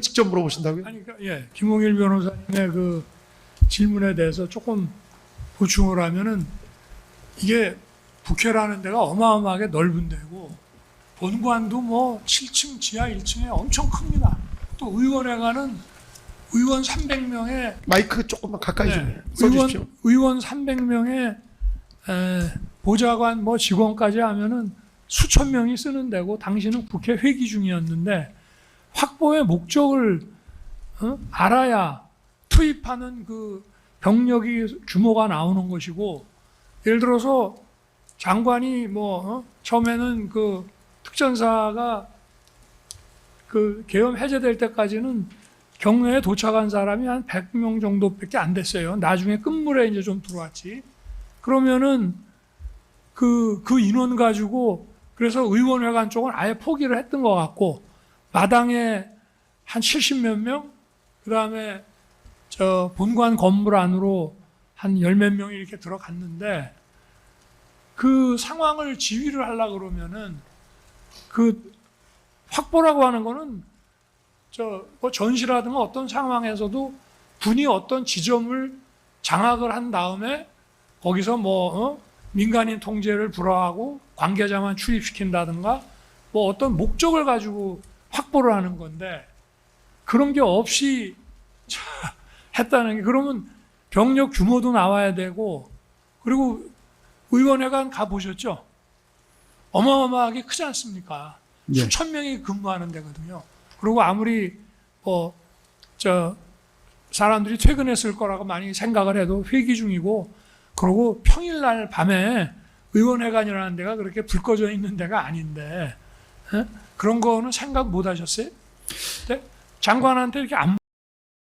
직접 물어보신다고요? 아니, 그러니까, 예, 김홍일 변호사님의 그 질문에 대해서 조금 보충을 하면은 이게 국회라는 데가 어마어마하게 넓은 데고 본관도 뭐 7층 지하 1층에 엄청 큽니다. 또 의원회관은 의원 300명에 마이크 조금만 가까이 좀 네, 써주십시오. 의원, 의원 300명에 보좌관 뭐 직원까지 하면은 수천 명이 쓰는 데고 당신은 국회 회기 중이었는데 확보의 목적을 어? 알아야 투입하는 그 병력이 규모가 나오는 것이고 예를 들어서 장관이 뭐 어? 처음에는 그 특전사가 그 계엄 해제될 때까지는 경로에 도착한 사람이 한 100명 정도밖에 안 됐어요. 나중에 끝물에 이제 좀 들어왔지. 그러면은 그, 그 인원 가지고 그래서 의원회관 쪽은 아예 포기를 했던 것 같고 마당에 한 70몇 명, 그 다음에 저 본관 건물 안으로 한 열 몇 명이 이렇게 들어갔는데 그 상황을 지휘를 하려 그러면은 그 확보라고 하는 거는 저 뭐 전시라든가 어떤 상황에서도 군이 어떤 지점을 장악을 한 다음에 거기서 뭐 어? 민간인 통제를 불허하고 관계자만 출입시킨다든가 뭐 어떤 목적을 가지고 확보를 하는 건데 그런 게 없이 자, 했다는 게 그러면 병력 규모도 나와야 되고 그리고 의원회관 가 보셨죠? 어마어마하게 크지 않습니까? 예. 수천 명이 근무하는 데거든요. 그리고 아무리 뭐 저 사람들이 퇴근했을 거라고 많이 생각을 해도 회기 중이고 그리고 평일날 밤에 의원회관이라는 데가 그렇게 불 꺼져 있는 데가 아닌데 에? 그런 거는 생각 못 하셨어요? 근데 장관한테 이렇게 안